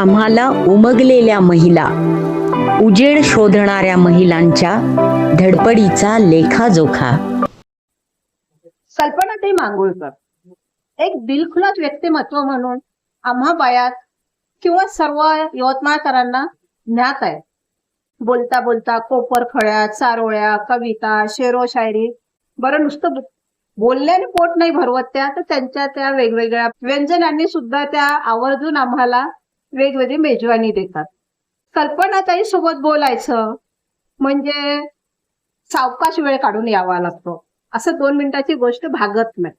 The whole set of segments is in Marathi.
आम्हाला उमगलेल्या महिला उजेड शोधणाऱ्या महिलांच्या धडपडीचा लेखाजोखा. कल्पनाताई मांगुळकर. एक दिलखुलात व्यक्तिमत्व म्हणून आम्हा बायात किंवा सर्व यवतमाळकरांना ज्ञात आहे. बोलता बोलता कोपर खळ्या चारोळ्या कविता शेरो शायरी बरं नुसतं बोलल्याने पोट नाही भरवत त्या तर त्यांच्या त्या वेगवेगळ्या व्यंजनांनी सुद्धा त्या आवर्जून आम्हाला वेगवेगळी मेजवानी देतात. कल्पनाताई सोबत बोलायचं म्हणजे सावकाश वेळ काढून यावा लागतो. असं दोन मिनिटाची गोष्ट भागत नाही.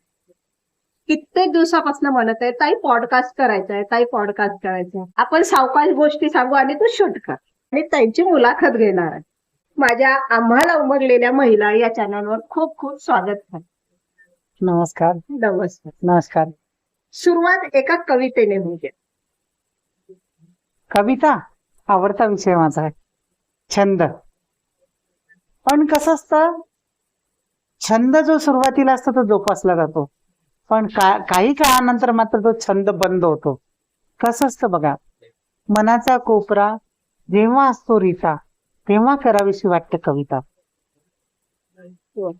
कित्येक दिवसापासून म्हणत आहे ताई पॉडकास्ट करायचा आहे ताई पॉडकास्ट करायचा आहे आपण सावकाश गोष्टी सांगू आणि तो शूट कर. आणि त्यांची मुलाखत घेणार आहे. माझ्या आम्हाला उमगलेल्या महिला या चॅनलवर खूप खूप स्वागत आहे. नमस्कार. नमस्कार. नमस्कार. सुरुवात एका कवितेने म्हणजे कविता आवडता विषय माझा आहे. छंद. पण कसं असतं छंद जो सुरुवातीला असतो तो जोपासला जातो. पण का काही काळानंतर मात्र तो छंद बंद होतो. कसं असतं बघा मनाचा कोपरा जेव्हा असतो रिता तेव्हा करावीशी वाटते कविता.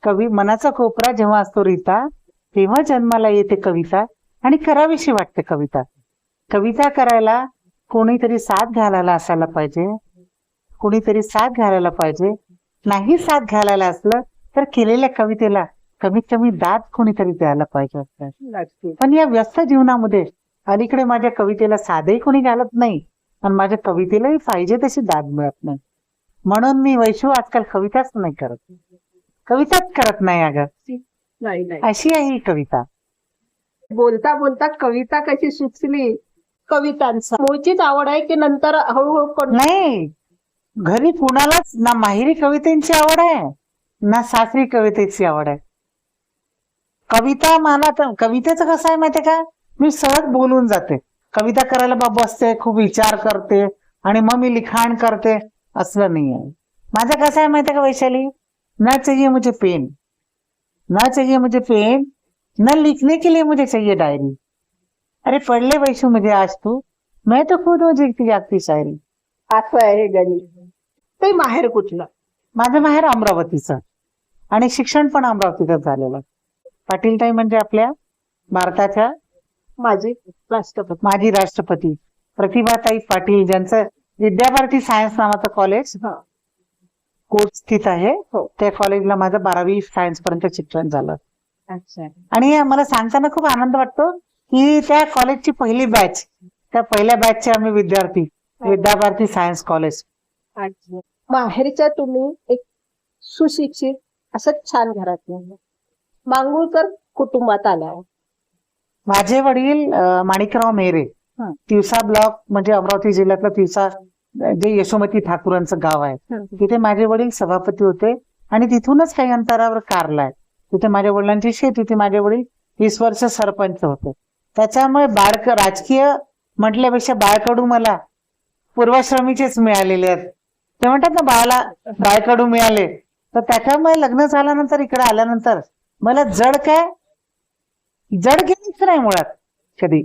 कवी मनाचा कोपरा जेव्हा असतो रिता तेव्हा जन्माला येते कविता आणि करावीशी वाटते कविता. कविता करायला कोणीतरी साथ घालायला असायला पाहिजे. कोणीतरी साथ घालायला पाहिजे. नाही साथ घालायला असलं तर केलेल्या कवितेला कमीत कमी दाद कोणीतरी द्यायला पाहिजे असतं. नक्की पण या व्यस्त जीवनामध्ये अलीकडे माझ्या कवितेला साधही कोणी घालत नाही. आणि माझ्या कवितेलाही पाहिजे तशी दाद मिळत नाही. म्हणून मी वैशू आजकाल कविताच नाही करत. कविताच करत नाही अगं. अशी आहे ही कविता. बोलता बोलता कविता कशी सुचली? कवितांचा. मूळचीच आवड आहे की नंतर हळूहळू कोण- नाही. घरी कुणालाच ना माहेरी कवितेची आवड आहे ना सासरी कवितेची आवड आहे. कविता मला तर कवितेचं कसं आहे माहितीये का? मी सहज बोलून जाते. कविता करायला बा बसते खूप विचार करते आणि मग मी लिखाण करते असलं नाही आहे माझं कसं आहे माहितीये का वैशाली? ना चाहिए मुझे पेन. ना चाहिए मुझे पेन. ना लिखने के लिए मुझे चाहिए डायरी. अरे पढ़ ले वैशू मुझे आज तू. मैं तो खुद हूँ जीती जागती शायरी असं आहे गणी ते माहेर कुठलं? माझं माहेर अमरावतीचं. आणि शिक्षण पण अमरावतीतच झालेलं. पाटीलताई म्हणजे आपल्या भारताच्या माझे राष्ट्रपती. माजी राष्ट्रपती. प्रतिभाताई पाटील ज्यांचं विद्याभारती सायन्स नावाचं कॉलेज हा. कोट स्थित आहे. हो. त्या कॉलेजला माझं बारावी सायन्स पर्यंत शिक्षण झालं. अच्छा. आणि मला सांगताना खूप आनंद वाटतो. की त्या कॉलेजची पहिली बॅच त्या पहिल्या बॅचचे आम्ही विद्यार्थी विद्याभारती सायन्स कॉलेज अच्छा. माहेरच्या तुम्ही एक सुशिक्षित असं छान घरात मांगुळकर कुटुंबात आला माझे वडील माणिकराव मेरे. हं. तिवसा ब्लॉक म्हणजे अमरावती जिल्ह्यातलं तिवसा जे यशोमती ठाकूरांचं गाव आहे. तिथे माझे वडील सभापती होते आणि तिथूनच काही अंतरावर कारला आहे. तिथे माझ्या वडिलांची शेत तिथे माझे वडील वीस वर्ष सरपंच होते. त्याच्यामुळे बाळक राजकीय म्हटल्यापेक्षा बाळकडू मला पूर्वाश्रमीचेच मिळालेले आहेत. ते म्हणतात ना बाळाला बाळकडू मिळाले. तर त्याच्यामुळे लग्न झाल्यानंतर इकडे आल्यानंतर मला जड काय? जड गेलीच नाही मुळात कधी.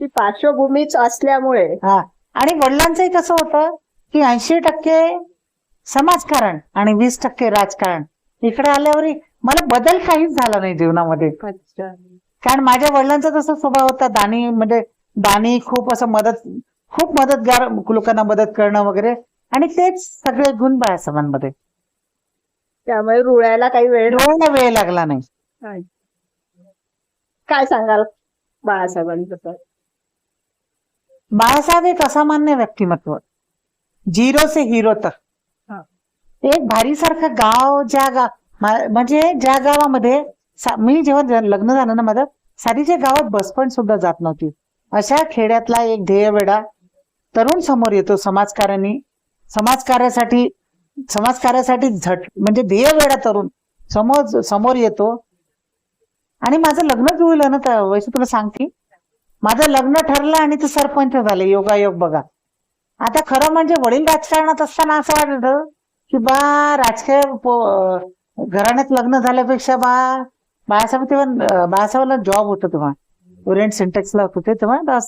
ती पार्श्वभूमीच असल्यामुळे. हा. आणि वडिलांचंही कसं होतं की ऐंशी टक्के समाजकारण आणि वीस टक्के राजकारण. इकडे आल्यावरही मला बदल काहीच झाला नाही जीवनामध्ये. कारण माझ्या वडिलांचा तसा स्वभाव होता. दानी म्हणजे दानी खूप असं मदत खूप मदतगार लोकांना मदत करणं वगैरे. आणि तेच सगळे गुण बाळासाहेबांमध्ये. त्यामुळे रुळायला काही वेळ डोळ्याला वेळ लागला नाही. काय सांगाल बाळासाहेबांचं बाळासाहेब एक असामान्य व्यक्तिमत्व. झिरो से हिरो हा. एक भारीसारखं गाव ज्या गा मा- म्हणजे ज्या गावामध्ये मी जेव्हा लग्न झालं ना माझं साधीच्या गावात बसपण सुद्धा जात नव्हती. अशा खेड्यातला एक ध्येयवेडा तरुण समोर येतो समाजकारणी समाजकार्यासाठी समाजकार्यासाठी झट म्हणजे ध्येयवेडा तरुण समोर समोर येतो. आणि माझं लग्न जुळलं ना तर वैसे तुला सांगते. माझं लग्न ठरलं आणि ते सरपंच झाले योगायोग बघा. आता खरं म्हणजे वडील राजकारणात असताना असं वाटत की बा राजकीय घराण्यात लग्न झाल्यापेक्षा बा बाळासाहेब तेव्हा अं, बाळासाहेबांना जॉब होता तेव्हा. ओरिएंट सिंटेक्सला होते तेव्हा.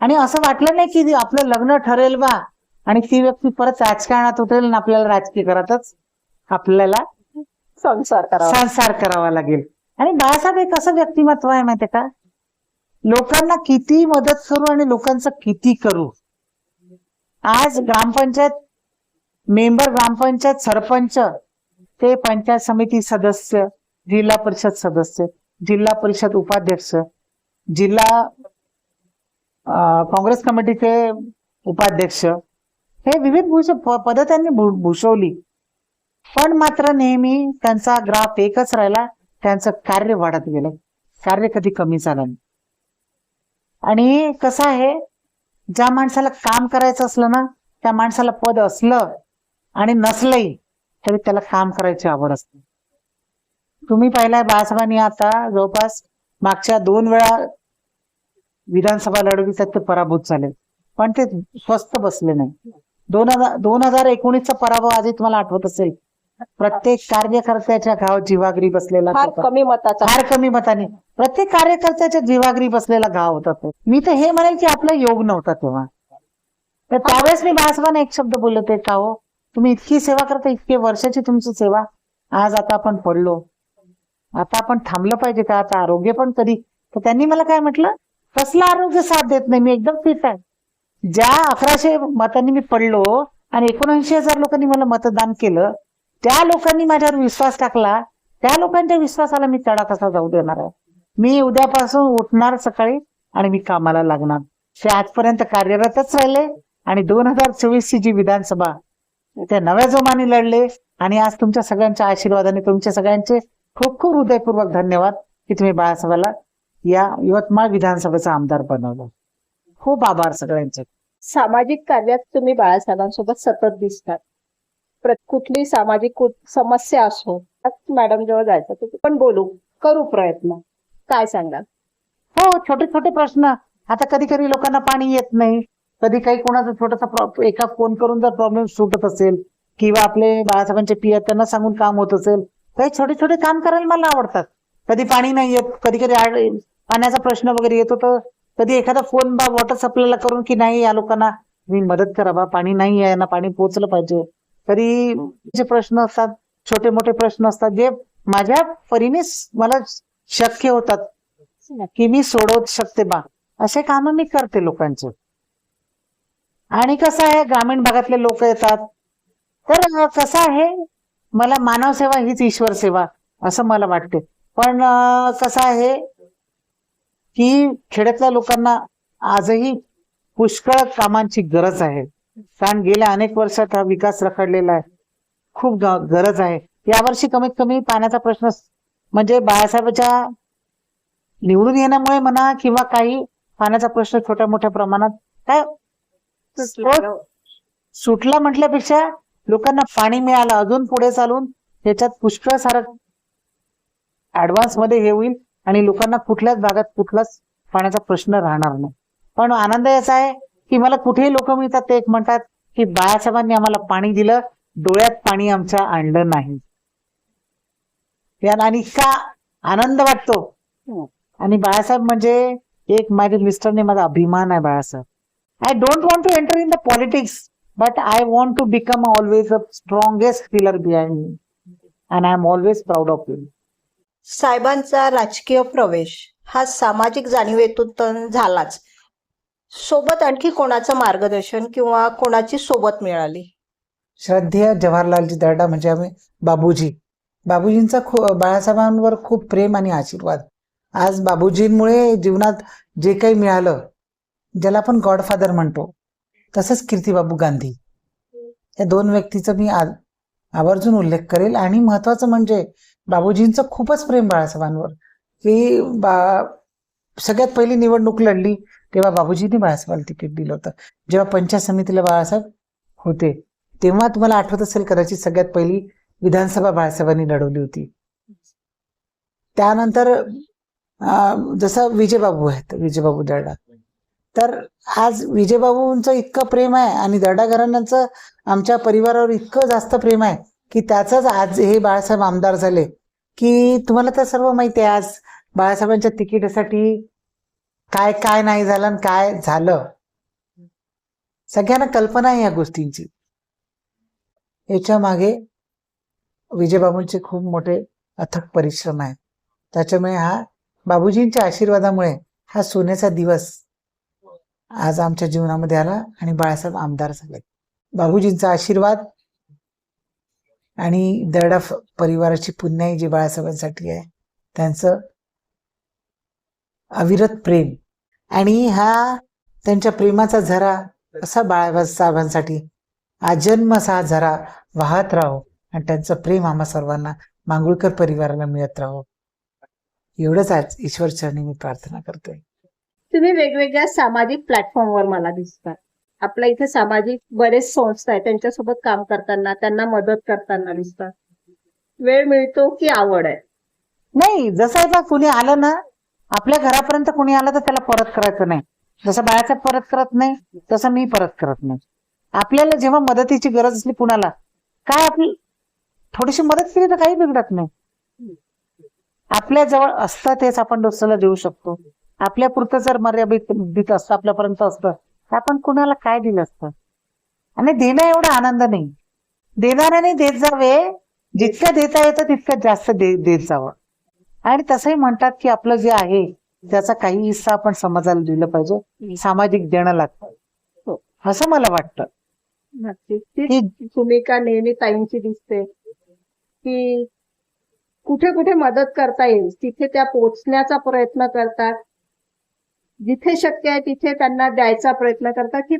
आणि असं वाटलं नाही की आपलं लग्न ठरेल बा आणि ती व्यक्ती परत राजकारणात उतरेल आणि आपल्याला राजकीय घरातच आपल्याला संसार करावा. संसार करावा लागेल. आणि बाळासाहेब एक असं व्यक्तिमत्व आहे माहितीये का? लोकांना किती मदत करू आणि लोकांचं किती करू. आज ग्रामपंचायत मेंबर ग्रामपंचायत सरपंच ते पंचायत समिती सदस्य जिल्हा परिषद सदस्य जिल्हा परिषद उपाध्यक्ष जिल्हा काँग्रेस कमिटीचे उपाध्यक्ष हे विविध भूष पद त्यांनी भूषवली. पण मात्र नेहमी त्यांचा ग्राफ एकच राहिला त्यांचं कार्य वाढत गेलं. कार्य कधी कमी झालं नाही. आणि कसं आहे ज्या माणसाला काम करायचं असलं ना त्या माणसाला पद असलं आणि नसलंही तरी त्याला काम करायची आवड असते. तुम्ही पाहिलाय बाळासाहेबांनी आता जवळपास मागच्या दोन वेळा विधानसभा लढवली त्यात ते पराभूत झाले. पण ते स्वस्त बसले नाही. दोन हजार दोन हजार एकोणीसचा पराभव आजही तुम्हाला आठवत असेल. प्रत्येक कार्यकर्त्याच्या गाव जीवागरी बसलेला फार कमी मताचा. फार कमी मताने. प्रत्येक कार्यकर्त्याच्या जीवागरी बसलेला गाव होता तो. मी तर हे म्हणेल की आपला योग नव्हता तेव्हा. तर त्यावेळेस मी बाळासाहेबांना एक शब्द बोलले ते का हो? तुम्ही इतकी सेवा करता इतके वर्षाची तुमची सेवा. आज आता आपण पडलो. आता आपण थांबलं पाहिजे का? आता आरोग्य पण कधी? तर त्यांनी मला काय म्हटलं? कसलं आरोग्य साथ देत नाही. मी एकदम फिट आहे. ज्या अकराशे मतांनी मी पडलो आणि एकोणऐंशी हजार लोकांनी मला मतदान केलं त्या लोकांनी माझ्यावर विश्वास टाकला. त्या लोकांच्या विश्वासाला मी तडा कसा जाऊ देणार आहे? मी उद्यापासून उठणार सकाळी आणि मी कामाला लागणार. ते आजपर्यंत कार्यरतच राहिले आणि दोन हजार चोवीस ची जी विधानसभा त्या नव्या जोमाने लढले आणि आज तुमच्या सगळ्यांच्या आशीर्वादाने तुमच्या सगळ्यांचे खूप खूप हृदयपूर्वक धन्यवाद की तुम्ही बाळासाहेबाला या यवतमाळ विधानसभेचा आमदार बनवलं. खूप आभार सगळ्यांचे. सामाजिक कार्यात तुम्ही बाळासाहेबांसोबत सतत दिसतात. कुठली सामाजिक समस्या असो मॅडम जवळ जायचं पण बोलू करू प्रयत्न. काय सांगाल? हो छोटे छोटे प्रश्न. आता कधी कधी लोकांना पाणी येत नाही. कधी काही कोणाचा छोटासा एका फोन करून जर प्रॉब्लेम सुटत असेल किंवा आपले बाळासाहेबांचे पिया त्यांना सांगून काम होत असेल काही छोटे छोटे काम करायला मला आवडतात. कधी पाणी नाही येत कधी कधी पाण्याचा प्रश्न वगैरे येतो तर कधी एखादा फोन बा वॉटर सप्लायला करून की नाही या लोकांना मी मदत करा बा पाणी नाही आहे ना पाणी पोहोचलं पाहिजे. कधी जे प्रश्न असतात छोटे मोठे प्रश्न असतात जे माझ्या परीने मला शक्य होतात. की मी सोडवत शकते बा. असे काम मी करते लोकांचे. आणि कसं आहे ग्रामीण भागातले लोक येतात. तर कसं आहे मला मानव सेवा हीच ईश्वर सेवा असं मला वाटते. पण कसं आहे की खेड्यातल्या लोकांना आजही पुष्कळ कामांची गरज आहे. कारण गेल्या अनेक वर्षात हा विकास रखडलेला आहे. खूप गरज आहे. यावर्षी कमीत कमी पाण्याचा प्रश्न म्हणजे बाळासाहेबांच्या निवडून येण्यामुळे म्हणा किंवा काही पाण्याचा प्रश्न छोट्या मोठ्या प्रमाणात काय? सुटला म्हटल्यापेक्षा लोकांना पाणी मिळालं अजून पुढे चालून त्याच्यात पुष्कळ सारं ऍडव्हान्समध्ये हे होईल आणि लोकांना कुठल्याच भागात कुठलाच पाण्याचा प्रश्न राहणार नाही. पण आनंद याचा आहे की मला कुठेही लोक मिळतात ते एक म्हणतात की बाळासाहेबांनी आम्हाला पाणी दिलं डोळ्यात पाणी आमच्या आणलं नाही. आणि इतका आनंद वाटतो. आणि बाळासाहेब म्हणजे एक माझ्या मिस्टरने माझा अभिमान आहे Balasaheb. I don't want to enter in the politics but I want to become always a strongest pillar behind me and I am always proud of you साहेबांचा राजकीय प्रवेश हा सामाजिक जाणीवेतून तर झालाच. सोबत आणखी कोणाचं मार्गदर्शन किंवा कोणाची सोबत मिळाली? श्रद्धेय जवाहरलालजी दर्डा म्हणजे आम्ही बाबूजी. बाबूजींचा खू बाळासाहेबांवर खूप प्रेम आणि आशीर्वाद. आज बाबूजींमुळे जीवनात जे काही मिळालं ज्याला आपण गॉडफादर म्हणतो तसंच कीर्तीबाबू गांधी. या दोन व्यक्तीचा मी आवर्जून उल्लेख करेल. आणि महत्वाचं म्हणजे बाबूजींचं खूपच प्रेम बाळासाहेबांवर. की बा सगळ्यात पहिली निवडणूक लढली तेव्हा बाबूजींनी बाळासाहेबांना तिकीट दिलं होतं. जेव्हा पंचायत समितीला बाळासाहेब होते तेव्हा तुम्हाला आठवत असेल कदाचित सगळ्यात पहिली विधानसभा बाळासाहेबांनी लढवली होती. त्यानंतर जसं विजयबाबू आहेत विजयबाबू दर्डा तर आज विजयबाबूंचं इतकं प्रेम आहे आणि दर्डा घराण्यांचं आमच्या परिवारावर इतकं जास्त प्रेम आहे की त्याचंच आज हे बाळासाहेब आमदार झाले. की तुम्हाला तर सर्व माहिती आहे आज बाळासाहेबांच्या तिकिटासाठी काय काय नाही झालं आणि काय झालं. सगळ्यांना कल्पना आहे या गोष्टींची. याच्या मागे विजयबाबूंचे खूप मोठे अथक परिश्रम आहे. त्याच्यामुळे हा बाबूजींच्या आशीर्वादामुळे हा सोन्याचा दिवस आज आमच्या जीवनामध्ये आला आणि बाळासाहेब आमदार झाले बाबूजींचा आशीर्वाद आणि दरडा परिवाराची पुण्याई जी बाळासाहेबांसाठी आहे त्यांचं अविरत प्रेम आणि हा त्यांच्या प्रेमाचा झरा असा बाळासाहेबांसाठी आजन्म असा झरा वाहत राहो आणि त्यांचं प्रेम आम्हा सर्वांना मांगुळकर परिवाराला मिळत राहो. एवढंच आज ईश्वरचरणी मी प्रार्थना करतोय. तुम्ही वेगवेगळ्या सामाजिक प्लॅटफॉर्मवर मला दिसतात आपल्या इथे सामाजिक बरेच संस्था आहेत त्यांच्यासोबत काम करताना त्यांना मदत करताना दिसतात वेळ मिळतो की आवड आहे? नाही जसं आता कुणी आलं ना आपल्या घरापर्यंत कुणी आलं तर त्याला परत करायचं नाही. जसं बाळासाहेब परत करत नाही तसं मी परत करत नाही. आपल्याला जेव्हा मदतीची गरज असली कुणाला काय आपली थोडीशी मदत केली तर काही बिघडत नाही. आपल्या जवळ असतं तेच आपण दुसऱ्याला देऊ शकतो. आपल्या पुरतं जर मर्यादित दित असतं आपल्यापर्यंत असतं तर आपण कुणाला काय दिलं असतं? आणि देणं एवढा आनंद नाही. देणाऱ्याने देत जावे जितकं देता येतं तितकं जास्त दे देत जावं. आणि तसंही म्हणतात की आपलं जे आहे त्याचा काही हिस्सा आपण समाजाला दिलं पाहिजे. सामाजिक देणं लागतं. हो. असं मला वाटतं. भूमिका नेहमी ताईंची दिसते की कुठे कुठे मदत करता येईल तिथे त्या पोचण्याचा प्रयत्न करतात. जिथे शक्य आहे तिथे त्यांना द्यायचा प्रयत्न करतात की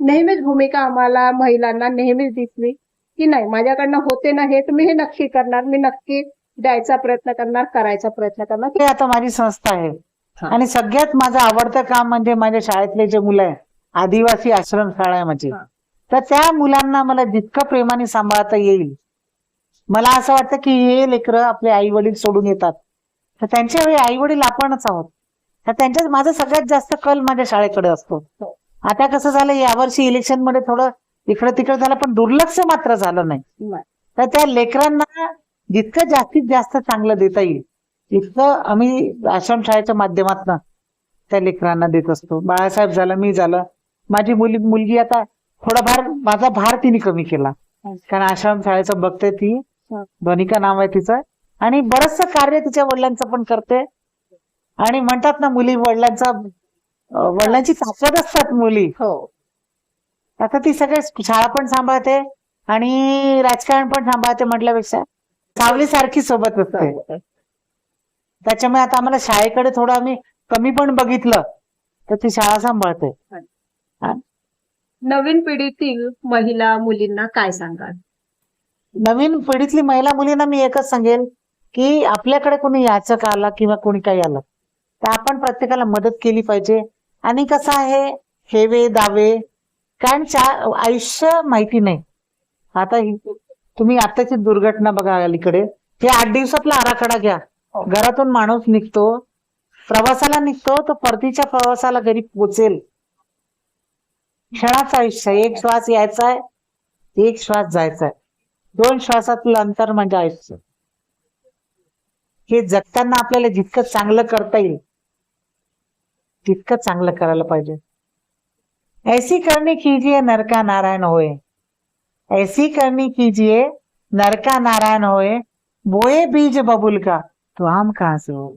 नेहमीच भूमिका आम्हाला महिलांना नेहमीच दिसली की नाही माझ्याकडनं होते ना हे तर मी हे नक्की करणार मी नक्की द्यायचा प्रयत्न करणार करायचा प्रयत्न करणार हे आता माझी संस्था आहे. आणि सगळ्यात माझं आवडतं काम म्हणजे माझ्या शाळेतले जे मुलं आहे आदिवासी आश्रम शाळा आहे माझी. तर त्या मुलांना मला जितकं प्रेमाने सांभाळता येईल मला असं वाटतं की हे लेकरं आपले आई वडील सोडून येतात तर त्यांच्या वेळी आई वडील आपणच आहोत तर त्यांच्यात माझा सगळ्यात जास्त कल माझ्या शाळेकडे असतो. हो. आता कसं झालं यावर्षी इलेक्शनमध्ये थोडं इकडं तिकडं झालं पण दुर्लक्ष मात्र झालं नाही. तर त्या लेकरांना जितकं जास्तीत जास्त चांगलं देता येईल तितकं आम्ही आश्रमशाळेच्या माध्यमातून त्या लेकरांना देत असतो. बाळासाहेब झालं मी झालं. माझी मुली मुलगी आता थोडाफार माझा भार तिने कमी केला. कारण आश्रमशाळेचं बघते ती. हा. धनिका नाव आहे तिचं. आणि बरचसं कार्य तिच्या वडिलांचं पण करते. आणि म्हणतात ना मुली वडिलांचा वडिलांची ताकद असतात मुली. हो. आता ती सगळे शाळा पण सांभाळते आणि राजकारण पण सांभाळते म्हटल्यापेक्षा सावली सारखी सोबत असते. त्याच्यामुळे आता आम्हाला शाळेकडे थोडं आम्ही कमी पण बघितलं तर ती शाळा सांभाळते. नवीन पिढीतील महिला मुलींना काय सांगाल? नवीन पिढीतली महिला मुलींना मी एकच सांगेल की आपल्याकडे कोणी याचक आला किंवा कोणी काही आलं तर आपण प्रत्येकाला मदत केली पाहिजे. आणि कसं आहे हेवे दावे कारण आयुष्य माहिती नाही. आता ही- तुम्ही आताची दुर्घटना बघा अलीकडे. हे आठ दिवसातला आराखडा घ्या. घरातून माणूस निघतो प्रवासाला निघतो तो परतीच्या प्रवासाला घरी पोचेल. क्षणाचं आयुष्य. एक श्वास यायचा आहे एक श्वास जायचा आहे. दोन श्वासातलं अंतर म्हणजे आयुष्य. हे जगताना आपल्याला जितकं चांगलं करता येईल तितकं चांगलं करायला पाहिजे. ऐसी करनी कीजिए नरका नारायण होय. ऐसी करनी कीजिए नरका नारायण होय. बोये बीज बबुल का तो आम कहा से हो?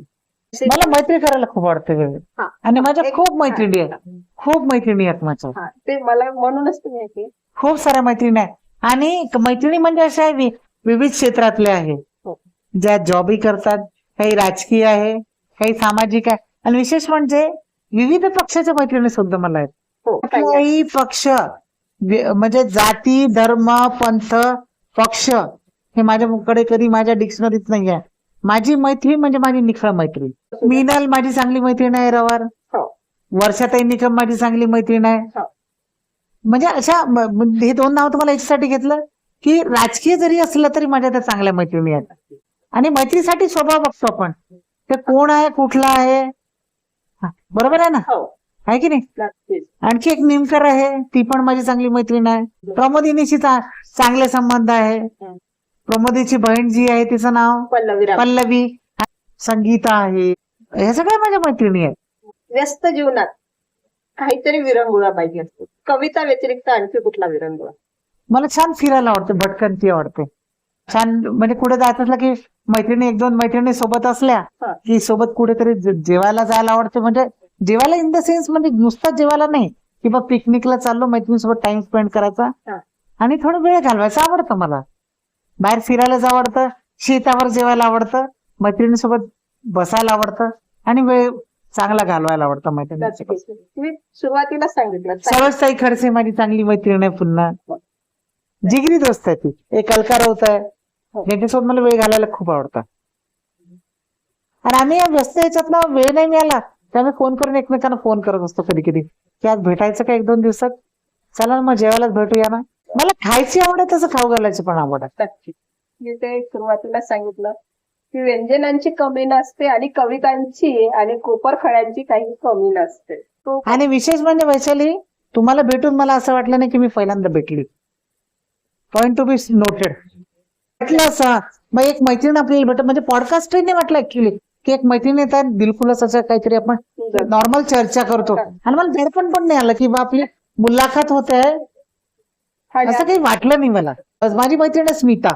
मला मैत्री करायला खूप आवडते हा. आणि माझ्या खूप मैत्रिणी आहेत. खूप मैत्रिणी आहेत माझ्या. हा. ते मला म्हणूनच तुम्ही खूप साऱ्या मैत्रिणी आहेत. आणि क- मैत्रिणी म्हणजे अशा आहे विविध क्षेत्रातल्या आहे. हो. ज्या जॉबही करतात काही राजकीय आहे काही सामाजिक आहे. आणि विशेष म्हणजे विविध पक्षाच्या मैत्रिणी सुद्धा मला आहेत. हो कुठलाही पक्ष म्हणजे जाती धर्म पंथ पक्ष हे माझ्याकडे कधी माझ्या डिक्शनरीत नाही आहे माझी मैत्री म्हणजे माझी निखळ मैत्री मीनल माझी चांगली मैत्रीण आहे रवार. हो. वर्षाताई निकम माझी चांगली मैत्रीण आहे. हो. म्हणजे अशा हे दोन नाव तुम्हाला याच्यासाठी घेतलं की राजकीय जरी असलं तरी माझ्या त्या चांगल्या मैत्रिणी आहेत. आणि मैत्रीसाठी स्वभाव बघतो आपण. ते कोण आहे कुठला आहे हा, बरोबर आहे ना? हो. आहे की नाही? आणखी एक निमकर आहे ती पण माझी चांगली मैत्रीण आहे. प्रमोदिनीशी चा- चांगले संबंध आहे. प्रमोदीची बहीण जी आहे तिचं नाव पल्लवी राव. पल्लवी. संगीता आहे. ह्या सगळ्या माझ्या मैत्रिणी आहेत. व्यस्त जीवनात काहीतरी विरंगुळा पाहिजे असतो. कविता व्यतिरिक्त आणखी कुठला विरंगुळा? मला छान फिरायला आवडते भटकंती आवडते. छान म्हणजे कुठे जायचं असलं की मैत्रिणी एक दोन मैत्रिणी सोबत असल्या हा. की सोबत कुठेतरी जे- जेवायला जायला आवडते. म्हणजे जेवायला इन द सेन्स म्हणजे नुसतं जेवायला नाही. किंवा पिकनिकला चाललो मैत्रिणीसोबत टाइम स्पेंड करायचा. हा. आणि थोडं वेळ घालवायचा आवडतं मला. बाहेर फिरायला जावं आवडतं शेतावर जेवायला आवडतं मैत्रिणीसोबत बसायला आवडतं आणि वेळ चांगला घालवायला आवडतं तुम्ही सुरुवातीला सांगितलं. सरोजताई खडसे माझी चांगली मैत्रीण आहे पुन्हा. जिगरी दोस्त आहे ती. एक अलका राऊत आहे. ज्यांच्यासोबत मला वेळ घालायला खूप आवडतं. आणि आम्ही या व्यस्त याच्यातला वेळ नाही मिळाला त्यामुळे फोन करून एकमेकांना फोन करत असतो कधी कधी की आज भेटायचं का एक दोन दिवसात? चला ना मग जेवायलाच भेटूया ना. मला खायची आवड आहे तसं खाऊ घालायची पण आवड आहे. मी ते सुरुवातीला सांगितलं की व्यंजनांची कमी नसते आणि कवितांची आणि कोपरखळ्यांची काही कमी नसते. तो आणि विशेष म्हणजे वैशाली तुम्हाला भेटून मला असं वाटलं नाही की मी पहिल्यांदा भेटली. पॉइंट टू बी नोटेड म्हटलं असं. मग एक मैत्रीण आपल्याला भेट म्हणजे पॉडकास्ट नाही वाटलं ऍक्च्युली की एक मैत्रीण येतात दिलखुलास असं काहीतरी आपण नॉर्मल चर्चा करतो. आणि मला दडपण पण नाही आलं की बा आपली मुलाखत होत आहे. असं काही वाटलं नाही मला. माझी मैत्रीण आहे स्मिता.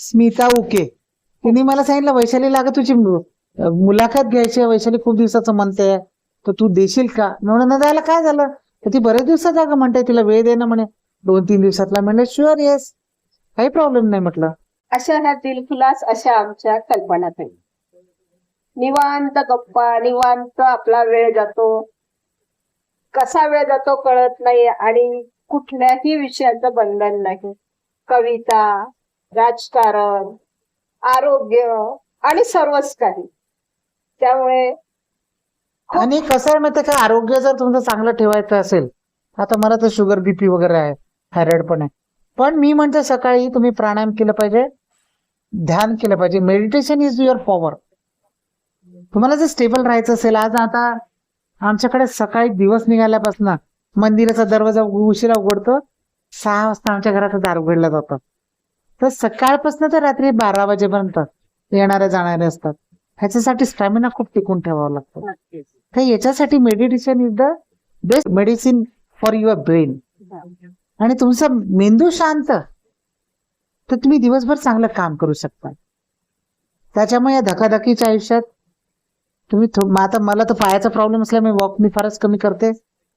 स्मिता उके. तिने मला सांगितलं वैशाली लागा तुझी मुलाखत घ्यायची वैशाली खूप दिवसाचं म्हणते. तर तू देशील का? म्हणून जायला काय झालं? तर ती बरेच दिवसात जागा म्हणते तिला वेळ दे ना म्हणे. दोन तीन दिवसातला म्हणलं शुअर येस काही प्रॉब्लेम नाही म्हटलं. अशा ह्या दिलखुलास अशा आमच्या कल्पना ताई निवांत गप्पा निवांत आपला वेळ जातो. कसा वेळ जातो कळत नाही आणि कुठल्याही विषयाचं बंधन नाही. कविता राजकारण आरोग्य आणि सर्वच काही. त्यामुळे आणि कसं आहे माहितीये का? आरोग्य जर तुमचं चांगलं ठेवायचं असेल आता मला तर शुगर बीपी वगैरे आहे थायरॉइड पण आहे. पण मी म्हणते सकाळी तुम्ही प्राणायाम केलं पाहिजे ध्यान केलं पाहिजे. मेडिटेशन इज युअर पॉवर तुम्हाला जर स्टेबल राहायचं असेल आज आता आमच्याकडे सकाळी दिवस निघाल्यापासून मंदिराचा दरवाजा उशिरा उघडतो सहा वाजता आमच्या घराचं दार उघडलं जातं. तर सकाळपासून तर रात्री बारा वाजेपर्यंत येणारे जाणारे असतात. ह्याच्यासाठी स्टॅमिना खूप टिकून ठेवावा लागतो. तर याच्यासाठी meditation is the best medicine for your brain आणि तुमचा मेंदू शांत तर तुम्ही दिवसभर चांगलं काम करू शकता. त्याच्यामुळे या धकाधकीच्या आयुष्यात तुम्ही आता मला तर पायाचा प्रॉब्लेम असल्यामुळे वॉक मी फारच कमी करते.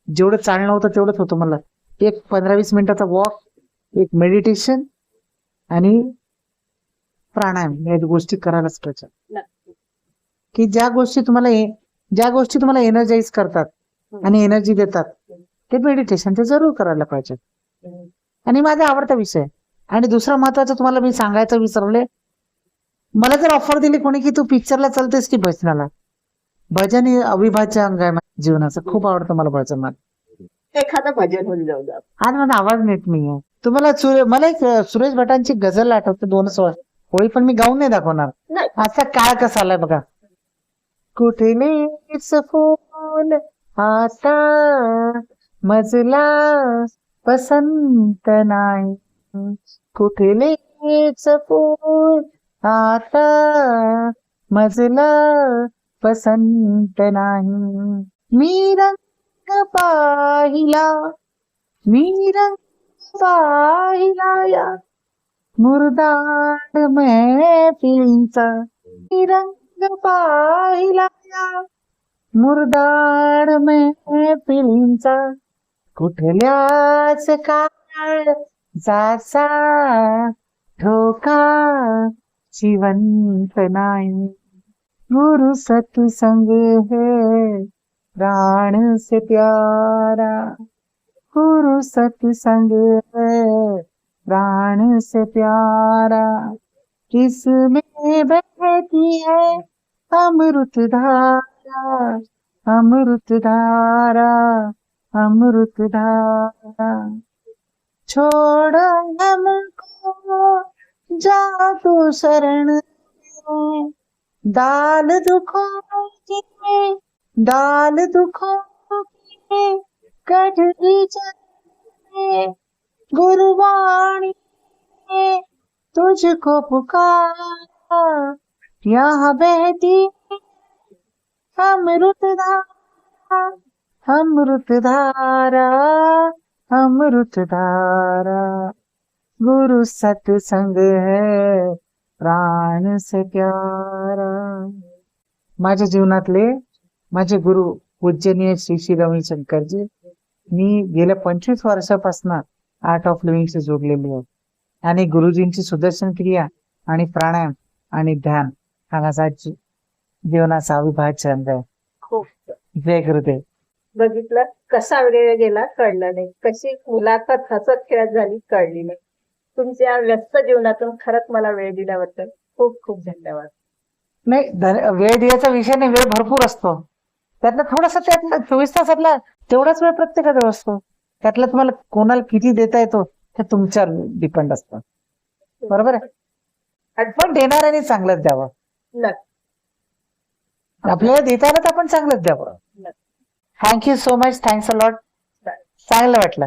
जेवढं चालणं होतं तेवढंच होतं मला. एक पंधरा वीस मिनिटाचा वॉक एक मेडिटेशन आणि प्राणायाम या गोष्टी करायलाच पाहिजे. की ज्या गोष्टी तुम्हाला ज्या गोष्टी तुम्हाला एनर्जाईज करतात आणि एनर्जी देतात ते मेडिटेशन ते जरूर करायला पाहिजे. आणि माझा आवडता विषय. आणि दुसरा महत्वाचं तुम्हाला मी सांगायचं विसरले. मला जर ऑफर दिली कोणी की तू पिक्चरला चालतेस की भजनाला? भजन हे अविभाज्य अंग आहे माझ्या जीवनाचं. खूप आवडतं मला भजन मला. एखादं भजन होऊन जाऊ आज माझा आवाज नीट नाही आहे तुम्हाला मला एक सुरेश भटांची गझल आठवते दोन सोळा. होळी पण मी गाऊन नाही दाखवणार. आता काळ कसा आलाय बघा. कुठलेच फूल आता मजला पसंत नाही कुठलेच फूल आता मजला पसंत नाही मी रंग पाहिला मी रंग पाहिला या मुर्दाड मैफिलीचा. मी रंग पाहिला या मुर्दाड मैफिलींचा. कुठल्याच काळ जाचा ठोका? जिवंत नाही. गुरु सत्संग है प्राण से प्यारा. गुरु सत्संग है प्राण से प्यारा. किसमें बहती है अमृत धारा अमृत धारा? अमृत धारा छोड़ हमको जादू शरण में दाल दुखों की दाल दुखों की कठरी चले गुरुवाणी ने तुझको पुकारा। यहाँ बहती अमृत धारा अमृत धारा अमृत धारा गुरु सत्संग है प्राण से प्यारा। माझ्या जीवनातले माझे गुरु पूजनीय श्री श्री रविशंकरजी मी गेल्या पंचवीस वर्षापासून आर्ट ऑफ लिव्हिंगशी जोडलेली आहे. आणि गुरुजींची सुदर्शन क्रिया आणि प्राणायाम आणि ध्यान हा माझा जीवनाचा अविभाज्य अंग आहे. खूप जय गुरुदेव. बघितलं कसा वेळ गेला कळलं नाही. कशी मुलाखत हसत खेळत झाली कळली नाही. तुमच्या व्यस्त जीवनातून खरंच मला वेळ दिल्याबद्दल खूप खूप धन्यवाद. नाही वेळ द्यायचा विषय नाही वेळ भरपूर असतो. त्यातलं थोडासा त्यातला चोवीस तासातला तेवढाच वेळ प्रत्येकाकडे असतो. त्यातला तुम्हाला कोणाला किती देता येतो ते तुमच्यावर डिपेंड असतं. बरोबर आहे? पण देणाऱ्याने चांगलंच द्यावं. आपल्याला देता आलं तर आपण चांगलंच द्यावं. thank you so much thanks a lot चांगलं वाटलं